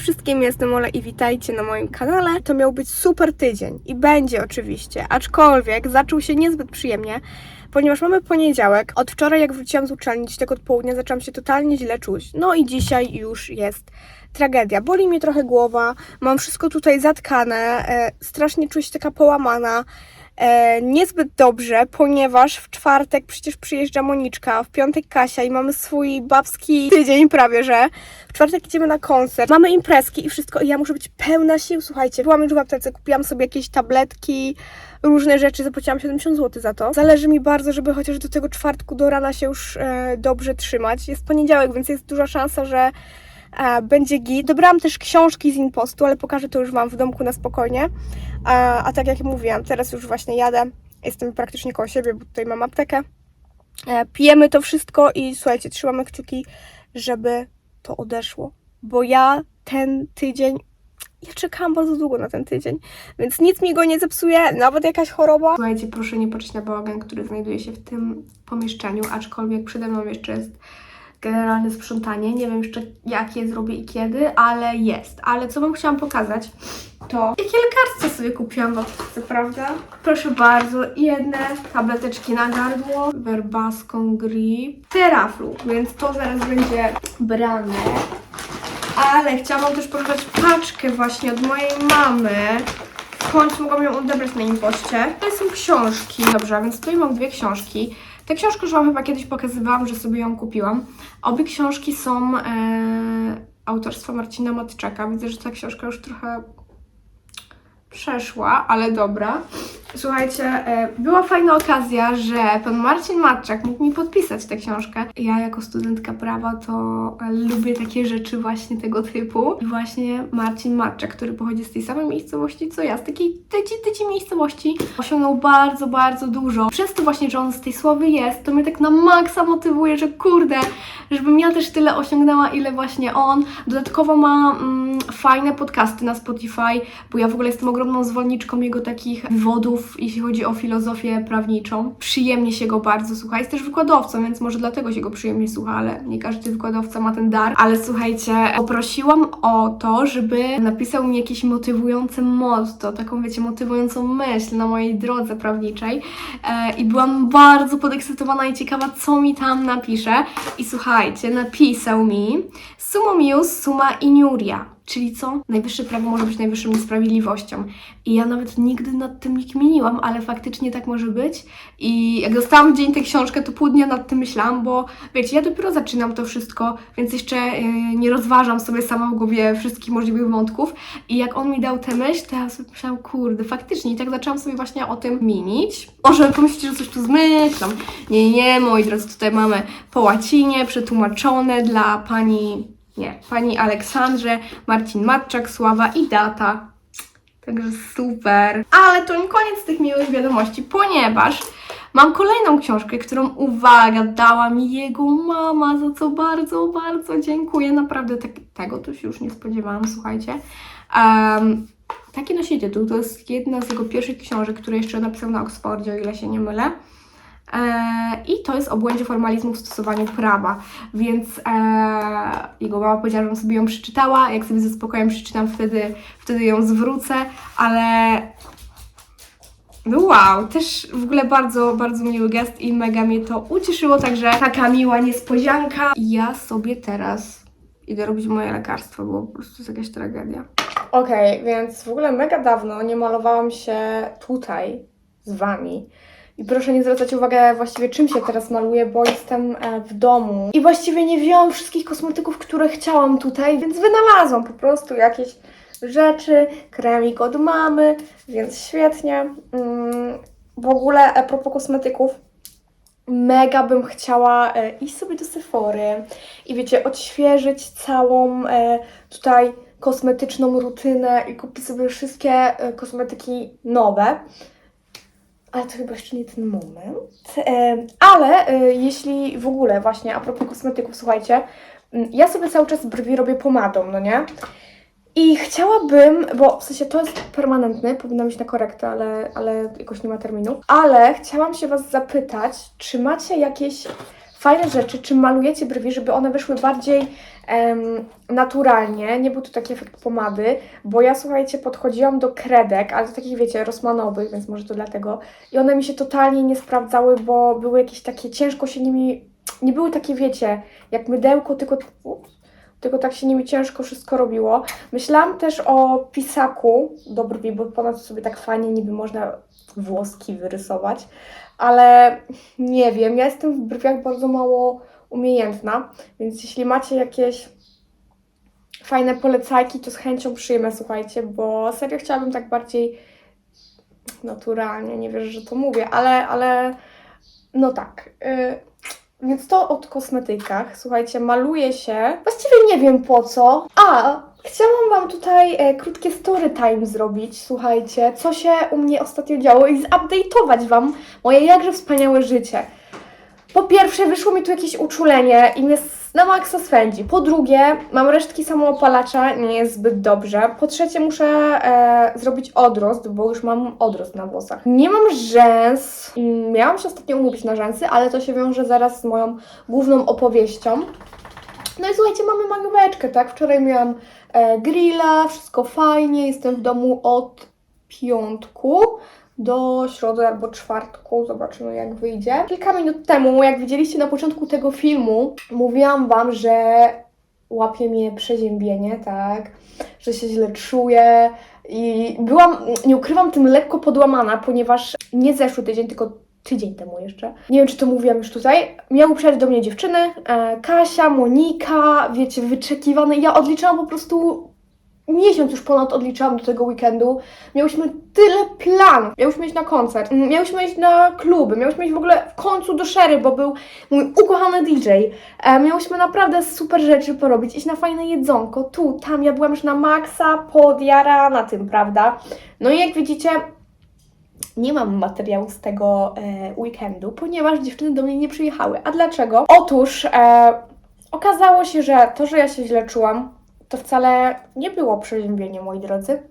Wszystkim, jestem Ola i witajcie na moim kanale. To miał być super tydzień i będzie oczywiście, aczkolwiek zaczął się niezbyt przyjemnie, ponieważ mamy poniedziałek. Od wczoraj jak wróciłam z uczelni, tak od południa zaczęłam się totalnie źle czuć. No i dzisiaj już jest tragedia. Boli mnie trochę głowa, mam wszystko tutaj zatkane, e, strasznie czuję się taka połamana. E, niezbyt dobrze, ponieważ w czwartek przecież przyjeżdża Moniczka, w piątek Kasia i mamy swój babski tydzień prawie, że w czwartek idziemy na koncert, mamy imprezki i wszystko i ja muszę być pełna sił, słuchajcie, byłam już w aptece, kupiłam sobie jakieś tabletki, różne rzeczy, zapłaciłam 70 zł za to. Zależy mi bardzo, żeby chociaż do tego czwartku do rana się już e, dobrze trzymać. Jest poniedziałek, więc jest duża szansa, że będzie git. Dobrałam też książki z Impostu, ale pokażę to już Wam w domku na spokojnie. A, a tak jak mówiłam, teraz już właśnie jadę. Jestem praktycznie koło siebie, bo tutaj mam aptekę. E, pijemy to wszystko i słuchajcie, trzymamy kciuki, żeby to odeszło. Bo ja ten tydzień, ja czekałam bardzo długo na ten tydzień, więc nic mi go nie zepsuje, nawet jakaś choroba. Słuchajcie, proszę nie patrzeć na bałagan, który znajduje się w tym pomieszczeniu, aczkolwiek przede mną jeszcze jest generalne sprzątanie. Nie wiem jeszcze jak je zrobię i kiedy, ale jest. Ale co Wam chciałam pokazać, to jakie lekarstwo sobie kupiłam w aptece, prawda? Proszę bardzo, jedne tableteczki na gardło, Verbascon Grip, Teraflu, więc to zaraz będzie brane. Ale chciałam też pokazać paczkę właśnie od mojej mamy. W końcu mogłam ją odebrać na impoście. To są książki. Dobrze, a więc tutaj mam dwie książki. Tę książkę już Wam chyba kiedyś pokazywałam, że sobie ją kupiłam. Obie książki są e, autorstwa Marcina Matczaka. Widzę, że ta książka już trochę przeszła, ale dobra. Słuchajcie, e, była fajna okazja, że pan Marcin Matczak mógł mi podpisać tę książkę. Ja jako studentka prawa to lubię takie rzeczy właśnie tego typu. I właśnie Marcin Matczak, który pochodzi z tej samej miejscowości co ja, z takiej tyci, tyci miejscowości, osiągnął bardzo, bardzo dużo. Przez to właśnie, że on z tej sławy jest, to mnie tak na maksa motywuje, że kurde, żebym ja też tyle osiągnęła, ile właśnie on. Dodatkowo ma mm, fajne podcasty na Spotify, bo ja w ogóle jestem ogromną zwolenniczką jego takich wywodów, jeśli chodzi o filozofię prawniczą. Przyjemnie się go bardzo słucha. Jest też wykładowcą, więc może dlatego się go przyjemnie słucha, ale nie każdy wykładowca ma ten dar. Ale słuchajcie, poprosiłam o to, żeby napisał mi jakieś motywujące motto, taką wiecie, motywującą myśl na mojej drodze prawniczej. E, I byłam bardzo podekscytowana i ciekawa, co mi tam napisze. I słuchajcie, napisał mi Summum ius summa iniuria. Czyli co? Najwyższe prawo może być najwyższą niesprawiedliwością. I ja nawet nigdy nad tym nie kminiłam, ale faktycznie tak może być. I jak dostałam w dzień tę książkę, to pół dnia nad tym myślałam, bo wiecie, ja dopiero zaczynam to wszystko, więc jeszcze yy, nie rozważam sobie sama w głowie wszystkich możliwych wątków. I jak on mi dał tę myśl, to ja sobie myślałam, kurde, faktycznie. I tak zaczęłam sobie właśnie o tym minić. Może pomyśleć, że coś tu zmyślam. Nie, nie, moi drodzy, tutaj mamy po łacinie przetłumaczone dla pani nie, pani Aleksandrze, Marcin Matczak, Sława i data. Także super. Ale to nie koniec tych miłych wiadomości, ponieważ mam kolejną książkę, którą, uwaga, dała mi jego mama, za co bardzo, bardzo dziękuję. Naprawdę tego to się już nie spodziewałam, słuchajcie. Um, taki nosi tytuł, to jest jedna z jego pierwszych książek, które jeszcze napisał na Oksfordzie, o ile się nie mylę. E, I to jest o błędzie formalizmu w stosowaniu prawa. Więc e, jego mama powiedziała, żebym sobie ją przeczytała. Jak sobie ze spokojem przeczytam, wtedy, wtedy ją zwrócę, ale no wow, też w ogóle bardzo, bardzo miły gest i mega mnie to ucieszyło, także taka miła niespodzianka. Ja sobie teraz idę robić moje lekarstwo, bo po prostu jest jakaś tragedia. Okej, okay, więc w ogóle mega dawno nie malowałam się tutaj z Wami. I proszę nie zwracać uwagi właściwie czym się teraz maluję, bo jestem e, w domu. I właściwie nie wzięłam wszystkich kosmetyków, które chciałam tutaj, więc wynalazłam po prostu jakieś rzeczy, kremik od mamy, więc świetnie. Mm, w ogóle a propos kosmetyków, mega bym chciała e, iść sobie do Sephory i wiecie, odświeżyć całą e, tutaj kosmetyczną rutynę i kupić sobie wszystkie kosmetyki nowe. Ale to chyba jeszcze nie ten moment. Ale e, jeśli w ogóle właśnie a propos kosmetyków, słuchajcie, m, ja sobie cały czas brwi robię pomadą, no nie? I chciałabym, bo w sensie to jest permanentny, powinna mieć na korektę, ale, ale jakoś nie ma terminu. Ale chciałam się Was zapytać, czy macie jakieś fajne rzeczy, czy malujecie brwi, żeby one wyszły bardziej em, naturalnie, nie był to taki efekt pomady, bo ja słuchajcie, podchodziłam do kredek, ale to takich wiecie, rosmanowych, więc może to dlatego. I one mi się totalnie nie sprawdzały, bo były jakieś takie, ciężko się nimi, nie były takie wiecie, jak mydełko, tylko, tylko tak się nimi ciężko wszystko robiło. Myślałam też o pisaku do brwi, bo ponad sobie tak fajnie niby można włoski wyrysować, ale nie wiem, ja jestem w brwiach bardzo mało umiejętna, więc jeśli macie jakieś fajne polecajki, to z chęcią przyjmę, słuchajcie, bo serio chciałabym tak bardziej naturalnie, nie wierzę, że to mówię, ale, ale no tak. y, więc to od kosmetykach. Słuchajcie, maluje się. Właściwie nie wiem po co. A, chciałam Wam tutaj e, krótkie story time zrobić. Słuchajcie, co się u mnie ostatnio działo i zupdate'ować Wam moje jakże wspaniałe życie. Po pierwsze, wyszło mi tu jakieś uczulenie i mnie na maksa swędzi. Po drugie, mam resztki samoopalacza, nie jest zbyt dobrze. Po trzecie, muszę e, zrobić odrost, bo już mam odrost na włosach. Nie mam rzęs. Miałam się ostatnio umówić na rzęsy, ale to się wiąże zaraz z moją główną opowieścią. No i słuchajcie, mamy majóweczkę, tak? Wczoraj miałam e, grilla, wszystko fajnie, jestem w domu od piątku do środy albo czwartku, zobaczymy jak wyjdzie. Kilka minut temu, jak widzieliście na początku tego filmu, mówiłam Wam, że łapie mnie przeziębienie, tak? Że się źle czuję i byłam, nie ukrywam, tym lekko podłamana, ponieważ nie zeszły tydzień, tylko tydzień temu jeszcze. Nie wiem, czy to mówiłam już tutaj. Miały przyjechać do mnie dziewczyny, e, Kasia, Monika, wiecie, wyczekiwane. Ja odliczałam po prostu miesiąc już ponad odliczałam do tego weekendu. Miałyśmy tyle planów. Miałyśmy iść na koncert, miałyśmy iść na kluby, miałyśmy iść w ogóle w końcu do Sherry, bo był mój ukochany DJ. E, miałyśmy naprawdę super rzeczy porobić, iść na fajne jedzonko, tu, tam. Ja byłam już na maksa, podjarana tym, prawda? No i jak widzicie, nie mam materiału z tego e, weekendu, ponieważ dziewczyny do mnie nie przyjechały. A dlaczego? Otóż e, okazało się, że to, że ja się źle czułam, to wcale nie było przeziębienie, moi drodzy.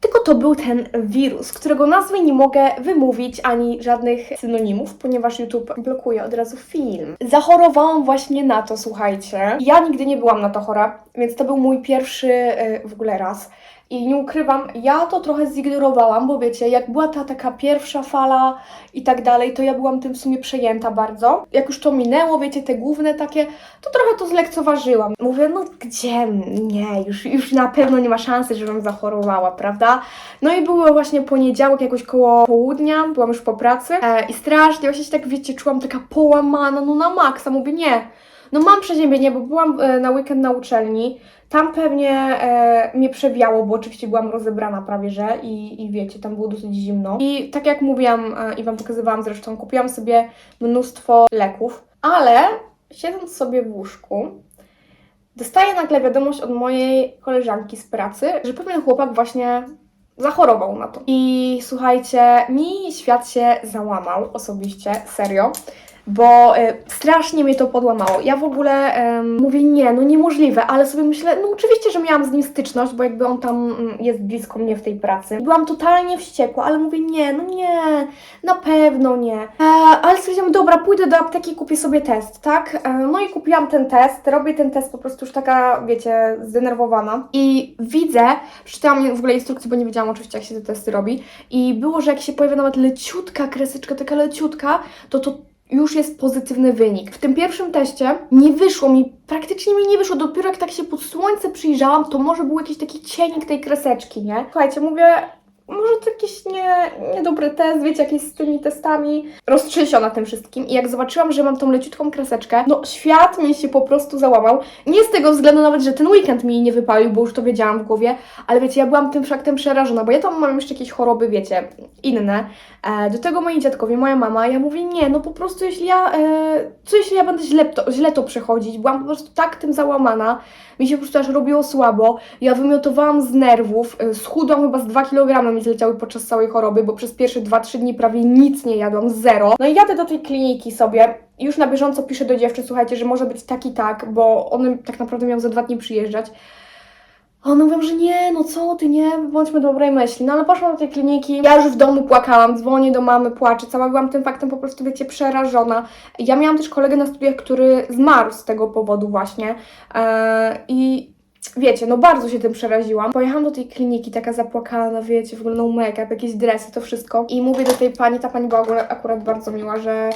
Tylko to był ten wirus, którego nazwy nie mogę wymówić ani żadnych synonimów, ponieważ YouTube blokuje od razu film. Zachorowałam właśnie na to, słuchajcie. Ja nigdy nie byłam na to chora, więc to był mój pierwszy e, w ogóle raz. I nie ukrywam, ja to trochę zignorowałam, bo wiecie, jak była ta taka pierwsza fala i tak dalej, to ja byłam tym w sumie przejęta bardzo. Jak już to minęło, wiecie, te główne takie, to trochę to zlekceważyłam. Mówię, no gdzie? Nie, już, już na pewno nie ma szansy, żebym zachorowała, prawda? No i było właśnie poniedziałek, jakoś koło południa, byłam już po pracy e, i strasznie właśnie się tak, wiecie, czułam taka połamana, no na maksa. Mówię, nie, no mam przeziębienie, bo byłam e, na weekend na uczelni, tam pewnie e, mnie przewiało, bo oczywiście byłam rozebrana prawie, że i, i wiecie, tam było dosyć zimno. I tak jak mówiłam e, i Wam pokazywałam zresztą, kupiłam sobie mnóstwo leków, ale siedząc sobie w łóżku, dostaję nagle wiadomość od mojej koleżanki z pracy, że pewien chłopak właśnie zachorował na to. I słuchajcie, mi świat się załamał osobiście, serio. Bo e, strasznie mnie to podłamało. Ja w ogóle em, mówię, nie, no niemożliwe, ale sobie myślę, no oczywiście, że miałam z nim styczność, bo jakby on tam mm, jest blisko mnie w tej pracy. Byłam totalnie wściekła, ale mówię, nie, no nie, na pewno nie. E, ale stwierdziłam, dobra, pójdę do apteki i kupię sobie test, tak? E, no i kupiłam ten test, robię ten test po prostu już taka, wiecie, zdenerwowana. I widzę, przeczytałam w ogóle instrukcję, bo nie wiedziałam oczywiście, jak się te testy robi. I było, że jak się pojawia nawet leciutka kreseczka, taka leciutka, to to już jest pozytywny wynik. W tym pierwszym teście nie wyszło mi, praktycznie mi nie wyszło. Dopiero jak tak się pod słońce przyjrzałam, to może był jakiś taki cienik tej kreseczki, nie? Słuchajcie, mówię, może to jakiś nie, niedobry test, wiecie, jakieś z tymi testami. Roztrzęsiona tym wszystkim i jak zobaczyłam, że mam tą leciutką kreseczkę, no świat mi się po prostu załamał. Nie z tego względu nawet, że ten weekend mi nie wypalił, bo już to wiedziałam w głowie, ale wiecie, ja byłam tym faktem przerażona, bo ja tam mam jeszcze jakieś choroby, wiecie, inne. E, do tego moi dziadkowie, moja mama, ja mówię, nie, no po prostu jeśli ja, e, co jeśli ja będę źle to, źle to przechodzić, byłam po prostu tak tym załamana, mi się po prostu aż robiło słabo, ja wymiotowałam z nerwów, schudłam chyba z 2 kg mi zleciały podczas całej choroby, bo przez pierwsze 2-3 dni prawie nic nie jadłam, zero. No i jadę do tej kliniki sobie, już na bieżąco piszę do dziewczyn, słuchajcie, że może być tak i tak, bo one tak naprawdę miały za dwa dni przyjeżdżać. A one mówią, że nie, no co ty, nie, bądźmy dobrej myśli. No ale poszłam do tej kliniki, ja już w domu płakałam, dzwonię do mamy, płaczę, cała byłam tym faktem po prostu, wiecie, przerażona. Ja miałam też kolegę na studiach, który zmarł z tego powodu właśnie Eee, i wiecie, no bardzo się tym przeraziłam. Pojechałam do tej kliniki, taka zapłakana, wiecie, w ogóle no make-up, jakieś dresy, to wszystko. I mówię do tej pani, ta pani była akurat bardzo miła, że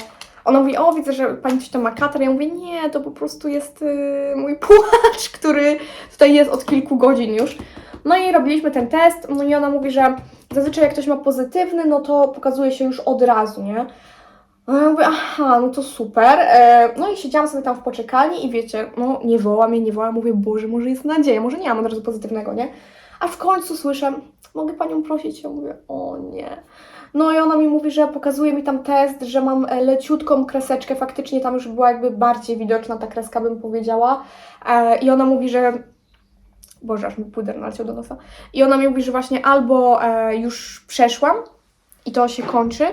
ona mówi, o widzę, że pani coś tam ma katar. Ja mówię, nie, to po prostu jest yy, mój płacz, który tutaj jest od kilku godzin już. No i robiliśmy ten test, no i ona mówi, że zazwyczaj jak ktoś ma pozytywny, no to pokazuje się już od razu, nie? No ja mówię, aha, no to super. E, no i siedziałam sobie tam w poczekalni i wiecie, no nie woła mnie, nie woła, mówię, Boże, może jest nadzieja, może nie mam od razu pozytywnego, nie? A w końcu słyszę, mogę Panią prosić? Ja mówię, o nie. No i ona mi mówi, że pokazuje mi tam test, że mam e, leciutką kreseczkę, faktycznie tam już była jakby bardziej widoczna ta kreska, bym powiedziała. E, I ona mówi, że Boże, aż mi puder naleciał do nosa. I ona mi mówi, że właśnie albo e, już przeszłam i to się kończy,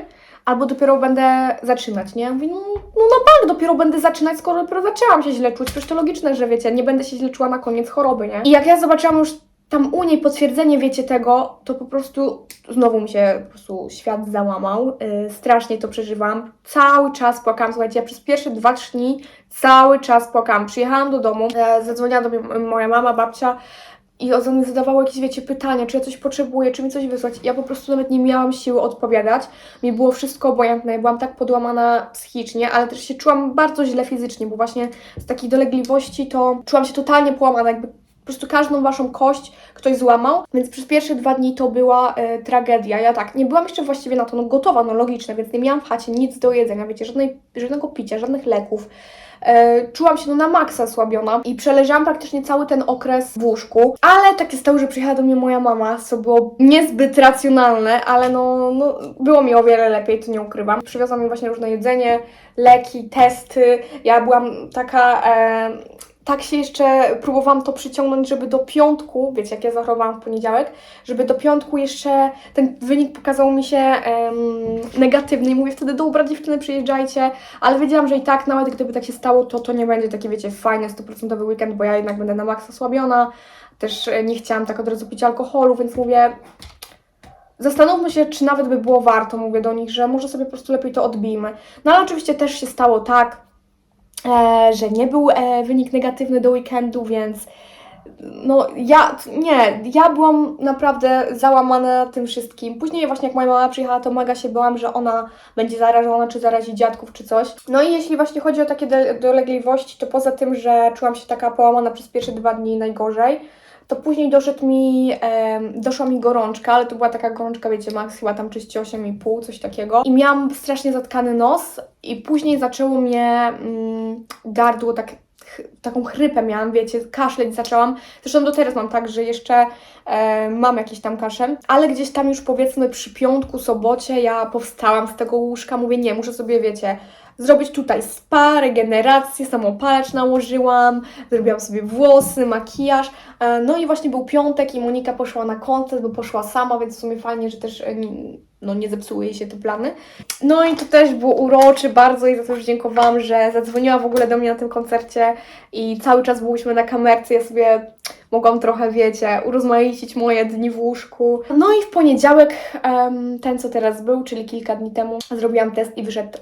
albo dopiero będę zaczynać, nie? Ja mówię, no, no na bank dopiero będę zaczynać, skoro dopiero zaczęłam się źle czuć. Przecież to logiczne, że wiecie, nie będę się źle czuła na koniec choroby, nie? I jak ja zobaczyłam już tam u niej potwierdzenie, wiecie, tego, to po prostu znowu mi się po prostu świat załamał. Yy, strasznie to przeżywam. Cały czas płakałam, słuchajcie, ja przez pierwsze dwa, trzy dni cały czas płakałam. Przyjechałam do domu, e, zadzwoniła do mnie moja mama, babcia i one zadawały jakieś, wiecie, pytania, czy ja coś potrzebuję, czy mi coś wysłać. Ja po prostu nawet nie miałam siły odpowiadać. Mi było wszystko obojętne, byłam tak podłamana psychicznie, ale też się czułam bardzo źle fizycznie, bo właśnie z takiej dolegliwości to czułam się totalnie połamana, jakby po prostu każdą waszą kość ktoś złamał, więc przez pierwsze dwa dni to była e, tragedia. Ja tak, nie byłam jeszcze właściwie na to no, gotowa, no logiczne, więc nie miałam w chacie nic do jedzenia, wiecie, żadnej, żadnego picia, żadnych leków. E, czułam się no, na maksa słabiona i przeleżałam praktycznie cały ten okres w łóżku, ale tak się stało, że przyjechała do mnie moja mama, co było niezbyt racjonalne, ale no, no było mi o wiele lepiej, to nie ukrywam. Przywiozła mi właśnie różne jedzenie, leki, testy. Ja byłam taka... E, tak się jeszcze próbowałam to przyciągnąć, żeby do piątku, wiecie, jak ja zachorowałam w poniedziałek, żeby do piątku jeszcze ten wynik pokazał mi się em, negatywny. I mówię wtedy, dobra dziewczyny, przyjeżdżajcie, ale wiedziałam, że i tak nawet gdyby tak się stało, to to nie będzie taki, wiecie, fajny, 100% weekend, bo ja jednak będę na maksa słabiona, też e, nie chciałam tak od razu pić alkoholu, więc mówię, Zastanówmy się, czy nawet by było warto, mówię do nich, że może sobie po prostu lepiej to odbijmy. No ale oczywiście też się stało tak, że nie był e, wynik negatywny do weekendu, więc no ja, nie, ja byłam naprawdę załamana tym wszystkim. Później właśnie jak moja mama przyjechała, to mega się bałam, że ona będzie zarażona, czy zarazi dziadków, czy coś. No i jeśli właśnie chodzi o takie dolegliwości, to poza tym, że czułam się taka połamana przez pierwsze dwa dni najgorzej, to później doszedł mi, em, doszła mi gorączka, ale to była taka gorączka, wiecie, max chyba tam 38,5, coś takiego. I miałam strasznie zatkany nos i później zaczęło mnie mm, gardło tak taką chrypę miałam, wiecie, kaszleć zaczęłam. Zresztą do teraz mam tak, że jeszcze e, mam jakiś tam kaszel, ale gdzieś tam już powiedzmy przy piątku, sobocie ja powstałam z tego łóżka, mówię nie, muszę sobie, wiecie, zrobić tutaj spa, regenerację, samopalacz nałożyłam, zrobiłam sobie włosy, makijaż, e, no i właśnie był piątek i Monika poszła na koncert, bo poszła sama, więc w sumie fajnie, że też no, nie zepsuły jej się te plany. No i to też było uroczy bardzo i za to już dziękowałam, że zadzwoniła w ogóle do mnie na tym koncercie i cały czas byliśmy na kamerce, ja sobie mogłam trochę, wiecie, urozmaicić moje dni w łóżku. No i w poniedziałek, ten co teraz był, czyli kilka dni temu, zrobiłam test i wyszedł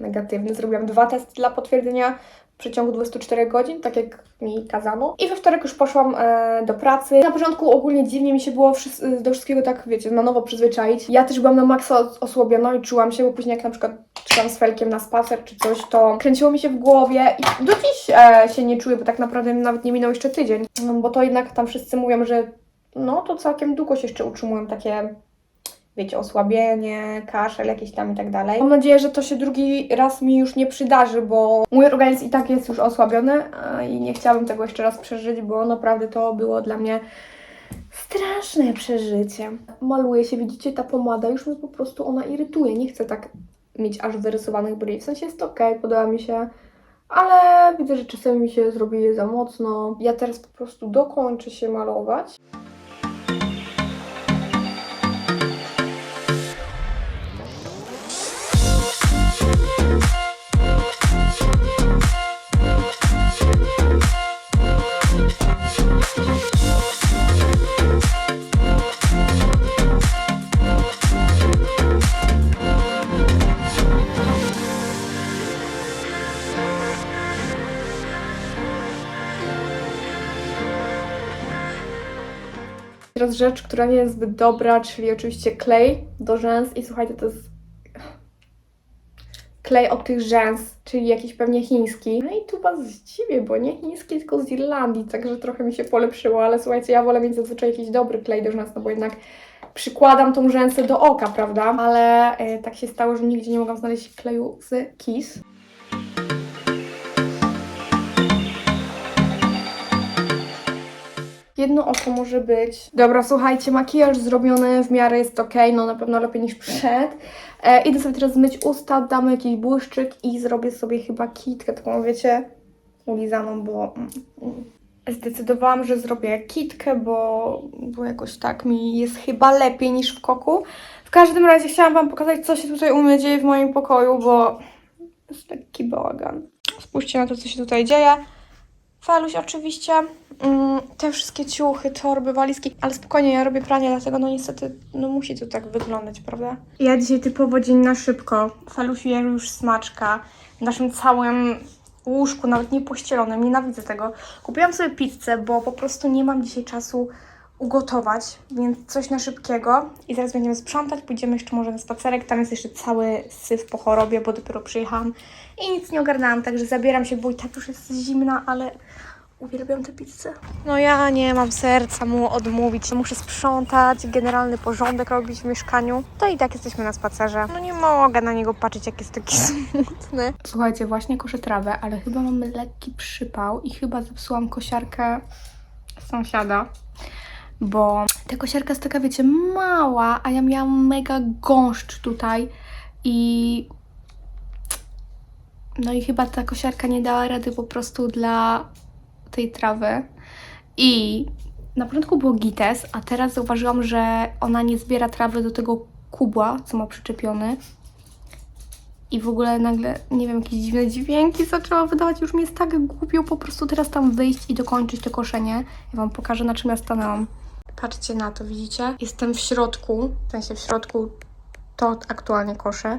negatywny. Zrobiłam dwa testy dla potwierdzenia przeciągu 24 godzin, tak jak mi kazano. I we wtorek już poszłam e, do pracy. Na początku ogólnie dziwnie mi się było wszys- do wszystkiego tak, wiecie, na nowo przyzwyczaić. Ja też byłam na maksa os- osłabiona i czułam się, bo później jak na przykład szłam z Felkiem na spacer czy coś, to kręciło mi się w głowie i do dziś e, się nie czuję, bo tak naprawdę nawet nie minął jeszcze tydzień. No, bo to jednak tam wszyscy mówią, że no to całkiem długo się jeszcze utrzymują takie wiecie, osłabienie, kaszel jakieś tam i tak dalej. Mam nadzieję, że to się drugi raz mi już nie przydarzy, bo mój organizm i tak jest już osłabiony i nie chciałabym tego jeszcze raz przeżyć, bo naprawdę to było dla mnie straszne przeżycie. Maluje się, widzicie, ta pomada już mnie po prostu ona irytuje. Nie chcę tak mieć aż wyrysowanych brwi. W sensie jest okej, podoba mi się. Ale widzę, że czasami mi się zrobi je za mocno. Ja teraz po prostu dokończę się malować. Teraz rzecz, która nie jest zbyt dobra, czyli oczywiście klej do rzęs i słuchajcie, to jest klej od tych rzęs, czyli jakiś pewnie chiński. No i tu Was zdziwię, bo nie chiński, tylko z Irlandii, także trochę mi się polepszyło, ale słuchajcie, ja wolę mieć zazwyczaj jakiś dobry klej do rzęs, no bo jednak przykładam tą rzęsę do oka, prawda? Ale e, tak się stało, że nigdzie nie mogłam znaleźć kleju z Kiss. Jedno oko może być. Dobra, słuchajcie, makijaż zrobiony w miarę jest ok, no na pewno lepiej niż przed. E, idę sobie teraz zmyć usta, damy jakiś błyszczyk i zrobię sobie chyba kitkę, taką wiecie, ulizaną, bo mm, mm. zdecydowałam, że zrobię kitkę, bo, bo jakoś tak mi jest chyba lepiej niż w koku. W każdym razie chciałam Wam pokazać, co się tutaj u mnie dzieje w moim pokoju, bo jest lekki bałagan. Spójrzcie na to, co się tutaj dzieje. Faluś oczywiście, te wszystkie ciuchy, torby, walizki, ale spokojnie, ja robię pranie, dlatego no niestety, no musi to tak wyglądać, prawda? Ja dzisiaj typowo dzień na szybko. Faluś je już smaczka w naszym całym łóżku, nawet nie pościelonym, nienawidzę tego. Kupiłam sobie pizzę, bo po prostu nie mam dzisiaj czasu ugotować, więc coś na szybkiego i zaraz będziemy sprzątać, pójdziemy jeszcze może na spacerek, tam jest jeszcze cały syf po chorobie, bo dopiero przyjechałam i nic nie ogarnęłam, także zabieram się, bo i tak już jest zimna, ale uwielbiam tę pizzę. No ja nie mam serca mu odmówić, muszę sprzątać, generalny porządek robić w mieszkaniu, to i tak jesteśmy na spacerze. No nie mogę na niego patrzeć, jak jest taki smutny. Słuchajcie, właśnie koszę trawę, ale chyba mamy lekki przypał i chyba zepsułam kosiarkę sąsiada bo ta kosiarka jest taka, wiecie, mała, a ja miałam mega gąszcz tutaj i no i chyba ta kosiarka nie dała rady po prostu dla tej trawy i na początku było gites, a teraz zauważyłam, że ona nie zbiera trawy do tego kubła, co ma przyczepiony i w ogóle nagle, nie wiem, jakieś dziwne dźwięki zaczęła wydawać. Już mi jest tak głupio po prostu teraz tam wyjść i dokończyć to koszenie. Ja Wam pokażę, na czym ja stanęłam. Patrzcie na to, widzicie? Jestem w środku, w sensie w środku to aktualnie koszę.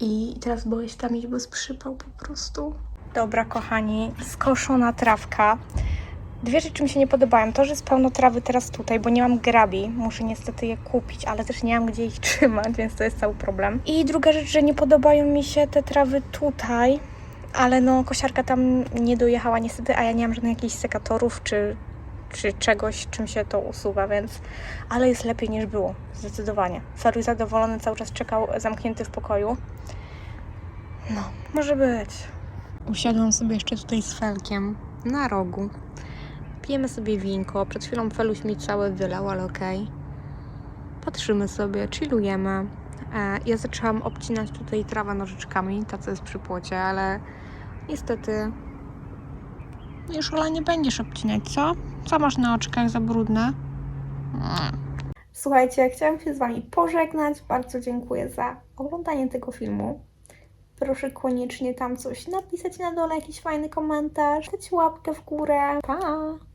I teraz boję się tam iść, bo jest przypał po prostu. Dobra, kochani, skoszona trawka. Dwie rzeczy mi się nie podobają. To, że jest pełno trawy teraz tutaj, bo nie mam grabi. Muszę niestety je kupić, ale też nie mam gdzie ich trzymać, więc to jest cały problem. I druga rzecz, że nie podobają mi się te trawy tutaj, ale no kosiarka tam nie dojechała niestety, a ja nie mam żadnych jakichś sekatorów czy, czy czegoś, czym się to usuwa, więc... Ale jest lepiej niż było, zdecydowanie. Faruj zadowolony, cały czas czekał zamknięty w pokoju. No, może być. Usiadłam sobie jeszcze tutaj z Felkiem na rogu. Pijemy sobie winko. Przed chwilą Feluś mi całe wylał, ale okej. Patrzymy sobie, chillujemy. E, ja zaczęłam obcinać tutaj trawę nożyczkami, ta co jest przy płocie, ale niestety już Ola nie będziesz obcinać, co? Co masz na oczkach za brudne? Słuchajcie, chciałam się z Wami pożegnać. Bardzo dziękuję za oglądanie tego filmu. Proszę koniecznie tam coś napisać na dole, jakiś fajny komentarz, dać łapkę w górę. Pa!